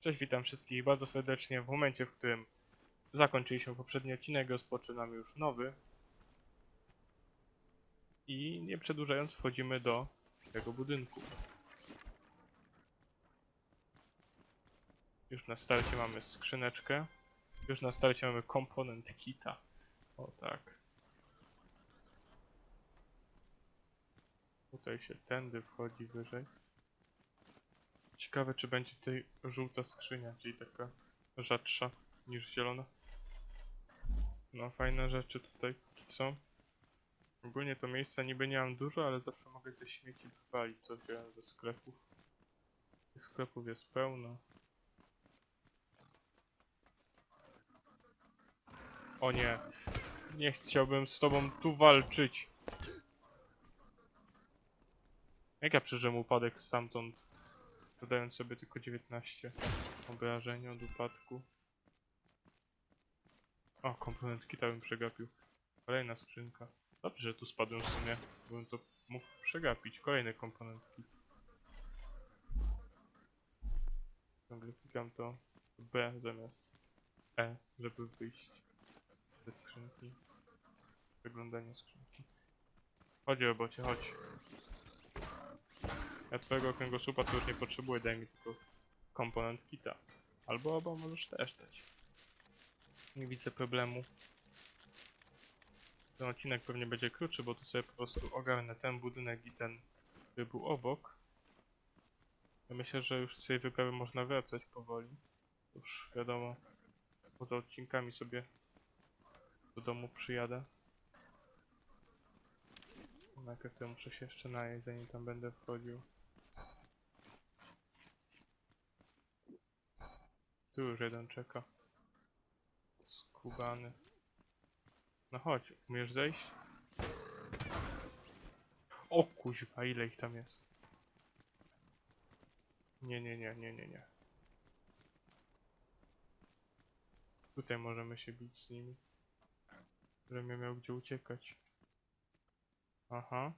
Cześć, witam wszystkich bardzo serdecznie. W momencie, w którym zakończyliśmy poprzedni odcinek, rozpoczynamy już nowy. I nie przedłużając, wchodzimy do tego budynku. Już na starcie mamy skrzyneczkę. Już na starcie mamy komponent kita. O tak. Tutaj się tędy wchodzi wyżej. Ciekawe, czy będzie tutaj żółta skrzynia, czyli taka rzadsza niż zielona. No, fajne rzeczy tutaj są. Ogólnie to miejsca niby nie mam dużo, ale zawsze mogę te śmieci wywalić, co wziąłem ze sklepów. Tych sklepów jest pełno. O nie, nie chciałbym z tobą tu walczyć. Jak ja przeżyłem upadek stamtąd? Dodając sobie tylko 19 obrażeń od upadku. O, komponent kita bym przegapił. Kolejna skrzynka. Dobrze, że tu spadłem w sumie, bym to mógł przegapić. Kolejny komponent kit. Ciągle klikam to B zamiast E, żeby wyjść ze skrzynki. Wyglądanie skrzynki. Chodź robocie, chodź. Ja twojego kręgosłupa to już nie potrzebuję, daj mi tylko komponent kita. Albo oba możesz też dać. Nie widzę problemu. Ten odcinek pewnie będzie krótszy, bo tu sobie po prostu ogarnę ten budynek i ten, który był obok. Ja myślę, że już z tej wyprawy można wracać powoli. Już wiadomo, poza odcinkami sobie do domu przyjadę. Najpierw to muszę się jeszcze najeść, zanim tam będę wchodził. Tu już jeden czeka. Skubany. No chodź, umiesz zejść? O kuźwa, ile ich tam jest? Nie, nie, nie, nie, nie, nie. Tutaj możemy się bić z nimi. Żebym miał gdzie uciekać. Aha.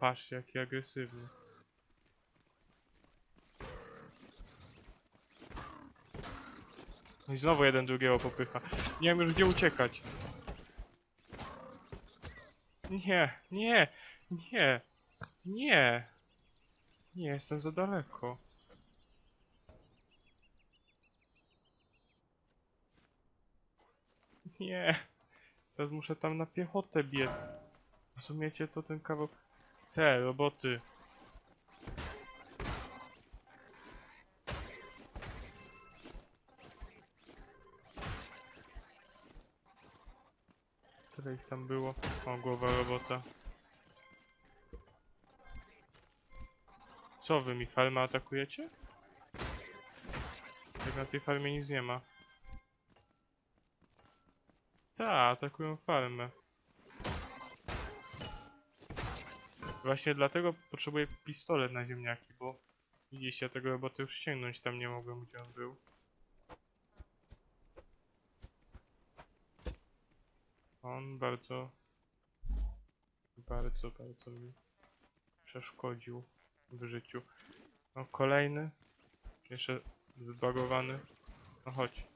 Patrzcie, jaki agresywny. No i znowu jeden drugiego popycha. Nie wiem już gdzie uciekać. Nie, nie, nie, nie. Nie, jestem za daleko. Nie. Teraz muszę tam na piechotę biec. Rozumiecie to ten kawał... Te roboty. Tyle ich tam było. O, głowa robota. Co wy mi farmę atakujecie? Jak na tej farmie nic nie ma. Ta, atakują farmę. Właśnie dlatego potrzebuję pistolet na ziemniaki, bo widzicie, tego robota już ściągnąć tam nie mogłem, gdzie on był. On bardzo, bardzo, bardzo mi przeszkodził w życiu. No kolejny, jeszcze zbagowany. No chodź.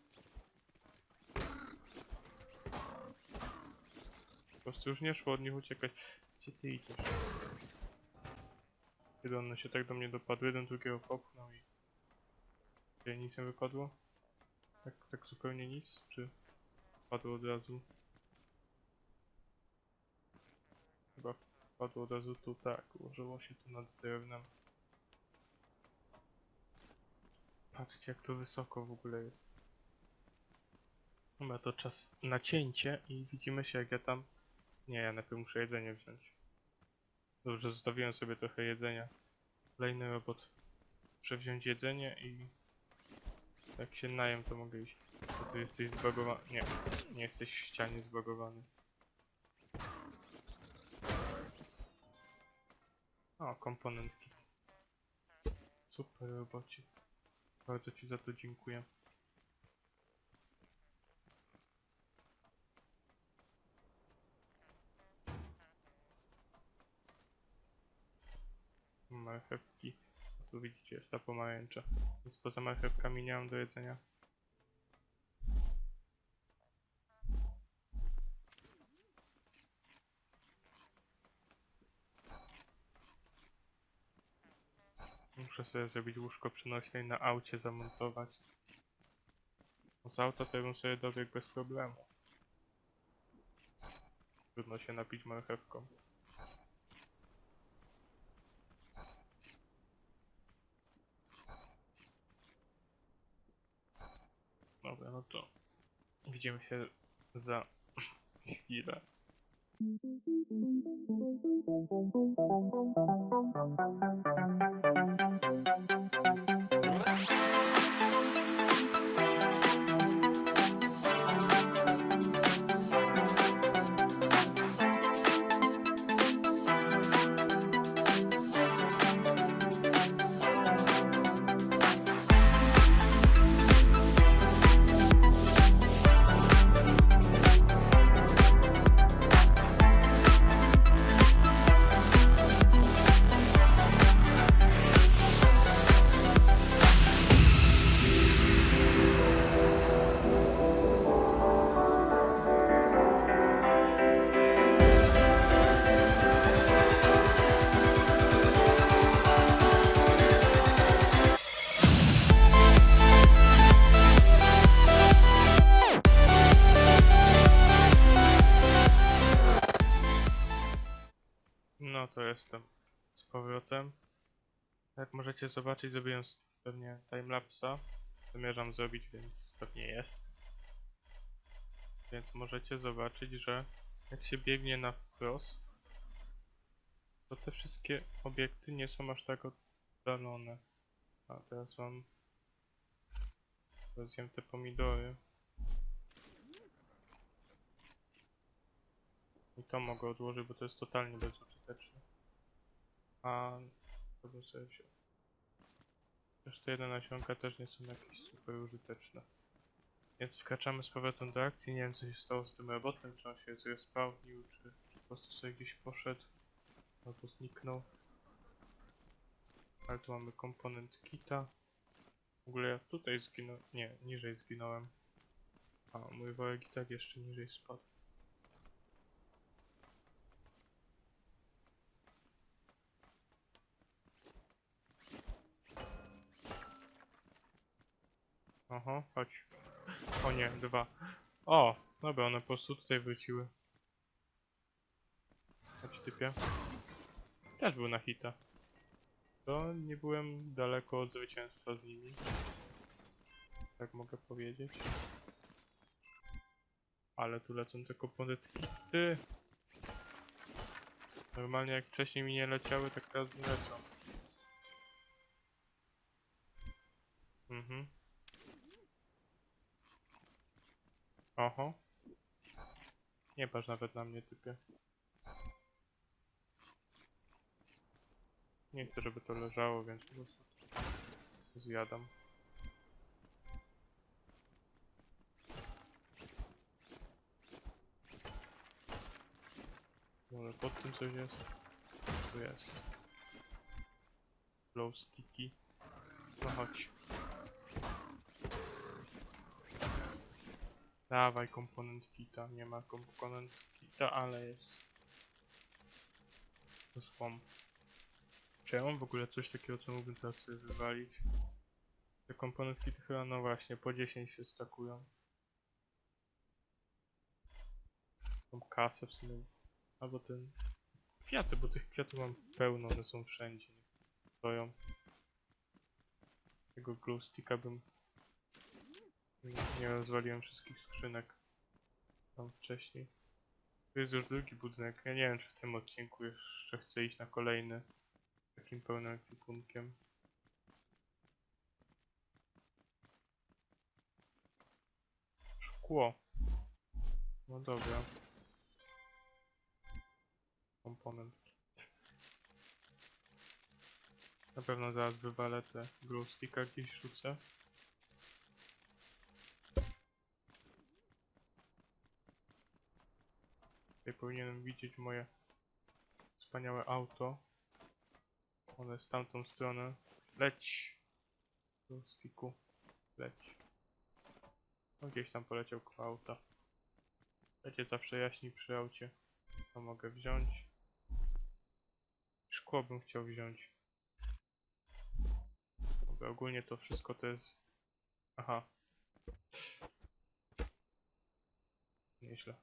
Prostu już nie szło od nich uciekać. Gdzie ty idziesz? Kiedy one się tak do mnie dopadły, jeden drugiego popchnął i... Gdzie nic nie wypadło? Tak, tak zupełnie nic? Czy padło od razu? Chyba padło od razu tu, tak. Ułożyło się tu nad drewnem. Patrzcie jak to wysoko w ogóle jest. Dobra, to czas na cięcie i widzimy się jak ja tam... Nie, ja najpierw muszę jedzenie wziąć. Dobrze, zostawiłem sobie trochę jedzenia. Kolejny robot. Muszę wziąć jedzenie i... Jak się najem, to mogę iść. Bo ty jesteś zbagowany. Nie, nie jesteś w ścianie zbagowany. O, komponent kit. Super robocie. Bardzo ci za to dziękuję. Marchewki. Tu widzicie, jest ta pomarańcza. Więc poza marchewkami nie mam do jedzenia. Muszę sobie zrobić łóżko przenośne i na aucie zamontować. Z auta to ja bym sobie dobiegł bez problemu. Trudno się napić marchewką. Widzimy się za chwilę. No Jak możecie zobaczyć, zrobiłem pewnie timelapsa. Zamierzam zrobić, więc pewnie jest. Więc możecie zobaczyć, że jak się biegnie na wprost, to te wszystkie obiekty nie są aż tak oddalone. A teraz mam rozjem te pomidory. I to mogę odłożyć, bo to jest totalnie bezużyteczne. A bym sobie wziął. Też te jedne nasionka też nie są jakieś super użyteczne. Więc wkraczamy z powrotem do akcji. Nie wiem co się stało z tym robotem, czy on się zrespawnił, czy, czy po prostu sobie gdzieś poszedł, albo zniknął. Ale tu mamy komponent kita. W ogóle ja tutaj zginąłem. Nie, niżej zginąłem. A mój worek i tak jeszcze niżej spadł. Oho, chodź. O nie, dwa. O, dobra, one po prostu tutaj wróciły. Chodź typie. Też był na hita. To nie byłem daleko od zwycięstwa z nimi. Tak mogę powiedzieć. Ale tu lecą tylko podytki. Ty! Normalnie jak wcześniej mi nie leciały, tak teraz mi lecą. Mhm. Oho. Nie patrz nawet na mnie, typie. Nie chcę, żeby to leżało, więc po prostu zjadam. Może pod tym coś jest? Tu jest. Glow sticky. No chodź. Dawaj komponent kita. Nie ma komponent kita, ale jest. Swamp. Czy ja mam w ogóle coś takiego, co mógłbym teraz sobie wywalić? Te komponentki to chyba, no właśnie, po 10 się stakują. Tą kasę w sumie. Albo ten... Kwiaty, bo tych kwiatów mam pełno, one są wszędzie. Stoją. Tego glow sticka bym... Nie, rozwaliłem wszystkich skrzynek. Tam wcześniej. To jest już drugi budynek. Ja nie wiem, czy w tym odcinku jeszcze chcę iść na kolejny. Takim pełnym ekwipunkiem. Szkło. No dobra. Komponent. Na pewno zaraz wywalę te glow sticka gdzieś rzucę. Tutaj powinienem widzieć moje wspaniałe auto. One z tamtą stronę. Leć! Tu, Stiku. Leć. No, gdzieś tam poleciał koło auta. Lecie zawsze jaśni przy aucie. To mogę wziąć. Szkło bym chciał wziąć. Dobra, ogólnie to wszystko to jest... Aha. Nieźle.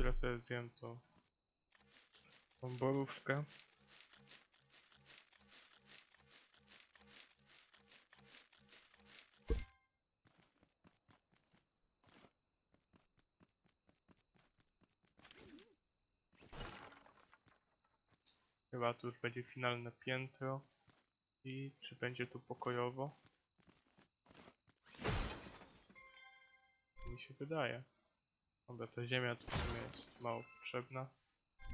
Chwilę sobie zjem to... tą borówkę. Chyba tu już będzie finalne piętro. I czy będzie tu pokojowo? Mi się wydaje. Dobra, ta ziemia tu w sumie jest mało potrzebna.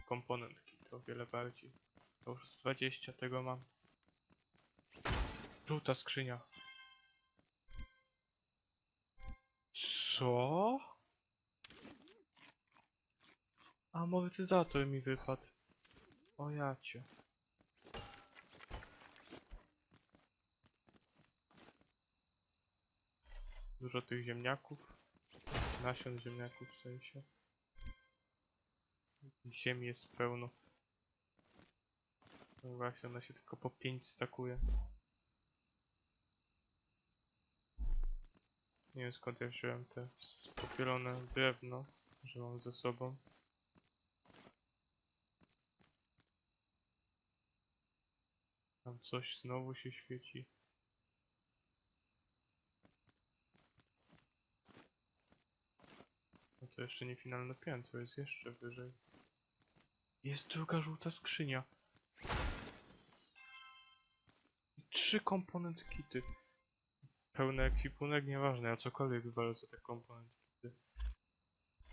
Komponentki to o wiele bardziej. To już z 20 tego mam. Żółta skrzynia. Co? Amortyzator mi wypadł. O jacie. Dużo tych ziemniaków. Nasion ziemniaków w sensie. Ziemi jest pełno. No właśnie, ona się tylko po 5 stakuje. Nie wiem skąd ja wziąłem te spopielone drewno, że mam ze sobą. Tam coś znowu się świeci. To jeszcze nie finalne piętro, jest jeszcze wyżej. Jest druga żółta skrzynia. I Trzy komponent kity. Pełny ekwipunek, nieważne, ja cokolwiek wywalę za te komponent kity.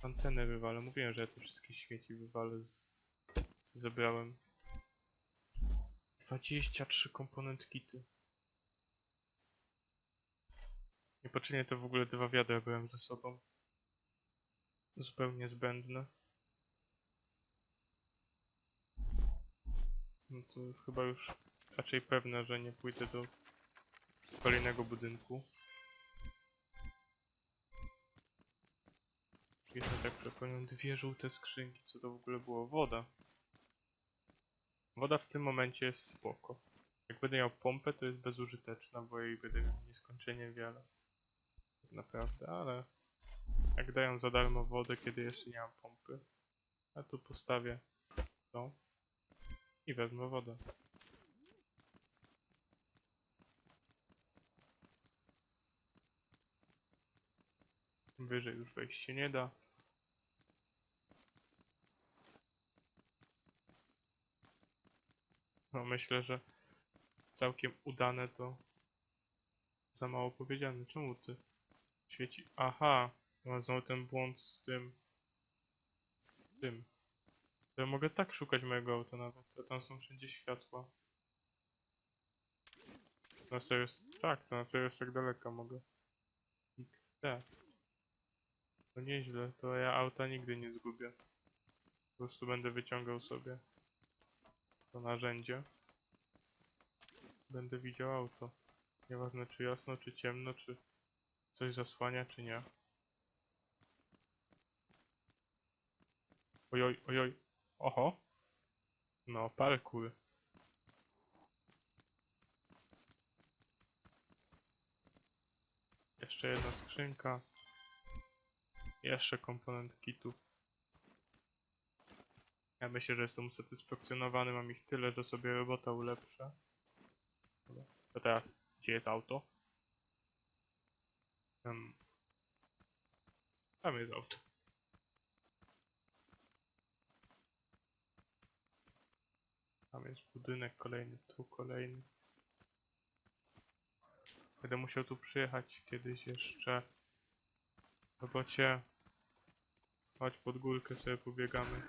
Antenę wywalę, mówiłem, że ja te wszystkie śmieci wywalę z... co zebrałem. 23 komponent kity. Niepoczynie to w ogóle dwa wiadra byłem ze sobą. Zupełnie zbędne. No to chyba już raczej pewne, że nie pójdę do kolejnego budynku. Jeszcze tak przepełniam dwie żółte skrzynki. Co to w ogóle było? Woda. Woda w tym momencie jest spoko. Jak będę miał pompę, to jest bezużyteczna, bo jej będę miał nieskończenie wiele. Tak naprawdę, ale jak dają za darmo wodę, kiedy jeszcze nie mam pompy, a tu postawię to i wezmę wodę. Wyżej już wejść się nie da. No myślę, że całkiem udane to za mało powiedziane. Czemu ty świeci? Aha, mam znowu ten błąd z tym. Tym. To ja mogę tak szukać mojego auta nawet, a tam są wszędzie światła. Na serio. Tak, to na serio tak daleko mogę. XT. To nieźle, to ja auta nigdy nie zgubię. Po prostu będę wyciągał sobie to narzędzie. Będę widział auto. Nieważne czy jasno, czy ciemno, czy coś zasłania, czy nie. Ojoj, ojoj. Oho. No, parkour. Jeszcze jedna skrzynka. Jeszcze komponent kitu. Ja myślę, że jestem usatysfakcjonowany, mam ich tyle, że sobie robota ulepszę. To teraz, gdzie jest auto? Um, tam jest auto. Tam jest budynek kolejny, tu kolejny. Będę musiał tu przyjechać kiedyś jeszcze. Robocie. Chodź pod górkę sobie pobiegamy.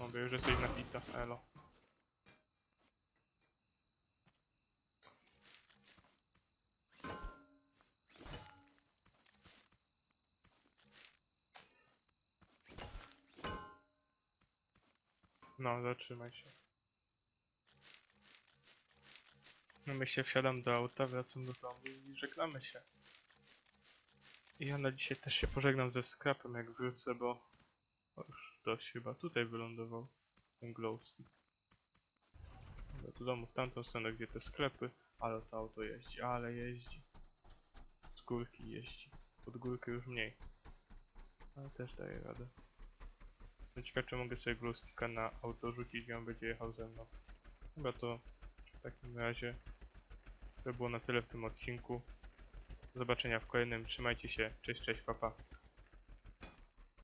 Mogę już jesteś napita, elo. No, zatrzymaj się. No myślę, wsiadam do auta, wracam do domu i żegnamy się. I ja na dzisiaj też się pożegnam ze skrapem jak wrócę, bo o, już dość chyba tutaj wylądował ten glowstick. Do domu w tamtą stronę, gdzie te sklepy, ale to auto jeździ, ale jeździ. Z górki jeździ. Pod górkę już mniej. Ale też daje radę. No ciekawe, czy mogę sobie glowsticka na auto rzucić i on będzie jechał ze mną. Chyba to w takim razie to było na tyle w tym odcinku. Do zobaczenia w kolejnym. Trzymajcie się. Cześć, cześć, papa. Pa.